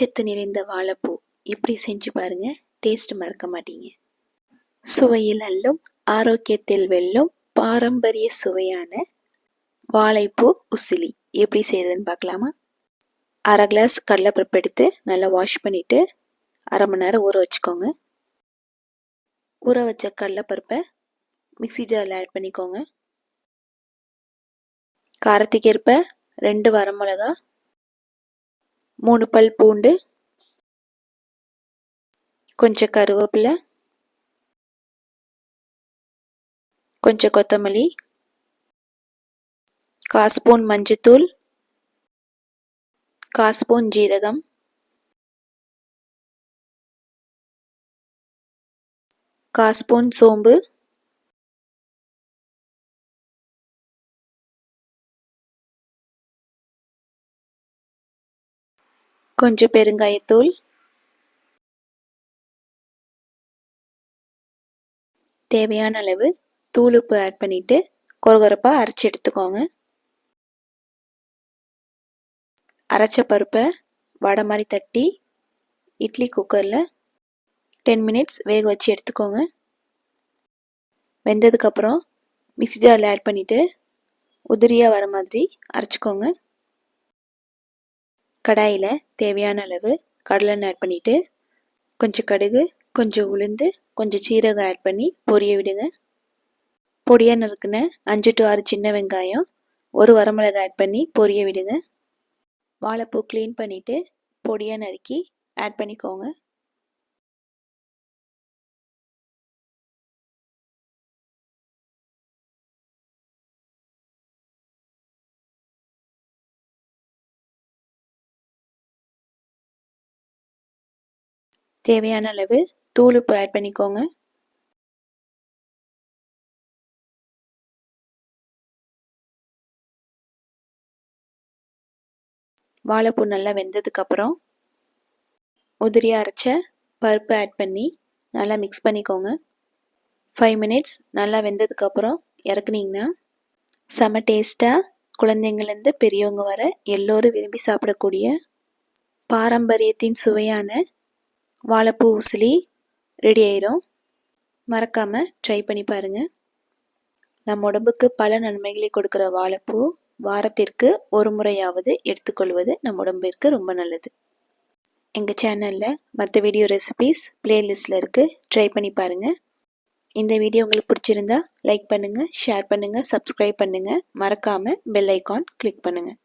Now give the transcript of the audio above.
நார்ச்சத்து நிறைந்த வாழைப்பூ. இப்படி செஞ்சு பாருங்க. டேஸ்ட் மறக்க மாட்டீங்க. சுவையில் அல்லும் ஆரோக்கியத்தில் வெல்லும் பாரம்பரிய சுவையான வாழைப்பூ உசிலி. எப்படி செய்யறதுன்னு பார்க்கலாமா? அரை கிளாஸ் கடலைப்பருப்பு எடுத்து நல்லா வாஷ் பண்ணிவிட்டு அரை மணி நேரம் ஊற வச்சுக்கோங்க. ஊற வச்ச கடலைப்பருப்பை மிக்சி ஜாரில் ஆட் பண்ணிக்கோங்க. காரத்துக்கு ஏற்ப ரெண்டு வரமிளகா மூணு பல் பூண்டு கொஞ்சம் கருவேப்பிலை கொஞ்சம் கொத்தமல்லி கால் ஸ்பூன் மஞ்சத்தூள் கால் ஸ்பூன் ஜீரகம் கால் ஸ்பூன் சோம்பு கொஞ்சம் பெருங்காயத்தூள். தேவையான அளவு தூள் உப்பு ஆட் பண்ணிவிட்டு கொரகொரப்பாக அரைச்சி எடுத்துக்கோங்க. அரைச்ச பருப்பை வடை மாதிரி தட்டி இட்லி குக்கரில் டென் மினிட்ஸ் வேக வச்சு எடுத்துக்கோங்க. வெந்ததுக்கப்புறம் மிக்சி ஜாரில் ஆட் பண்ணிவிட்டு உதிரியாக வர மாதிரி அரைச்சிக்கோங்க. கடாயில் தேவையான அளவு கடலெண்ணெய் ஆட் பண்ணிவிட்டு கொஞ்சம் கடுகு கொஞ்சம் உளுந்து கொஞ்சம் சீரகம் ஆட் பண்ணி பொரிய விடுங்க. பொடியாக நறுக்குன அஞ்சு டு ஆறு சின்ன வெங்காயம் ஒரு வரமிளகாய் ஆட் பண்ணி பொரிய விடுங்க. வாழைப்பூ க்ளீன் பண்ணிவிட்டு பொடியாக நறுக்கி ஆட் பண்ணிக்கோங்க. தேவையான அளவு தூள் உப்பு ஆட் பண்ணிக்கோங்க. வாழைப்பூ நல்லா வெந்ததுக்கப்புறம் உதிரியாக அரைச்ச பருப்பு ஆட் பண்ணி நல்லா மிக்ஸ் பண்ணிக்கோங்க. ஃபைவ் மினிட்ஸ் நல்லா வெந்ததுக்கப்புறம் இறக்குனீங்கன்னா செம டேஸ்ட்டாக குழந்தைங்கள்லேருந்து பெரியவங்க வர எல்லோரும் விரும்பி சாப்பிடக்கூடிய பாரம்பரியத்தின் சுவையான வாழைப்பூ உசிலி ரெடி ஆயிரும். மறக்காமல் ட்ரை பண்ணி பாருங்கள் நம் உடம்புக்கு பல நன்மைகளை கொடுக்குற வாழைப்பூ வாரத்திற்கு ஒரு முறையாவது எடுத்துக்கொள்வது நம் உடம்பிற்கு ரொம்ப நல்லது. எங்கள் சேனலில் மற்ற வீடியோ ரெசிபீஸ் பிளேலிஸ்டில் இருக்குது ட்ரை பண்ணி பாருங்கள் இந்த வீடியோ உங்களுக்கு பிடிச்சிருந்தா லைக் பண்ணுங்கள் ஷேர் பண்ணுங்கள் சப்ஸ்கிரைப் பண்ணுங்கள் மறக்காமல் பெல் ஐக்கான் கிளிக் பண்ணுங்கள்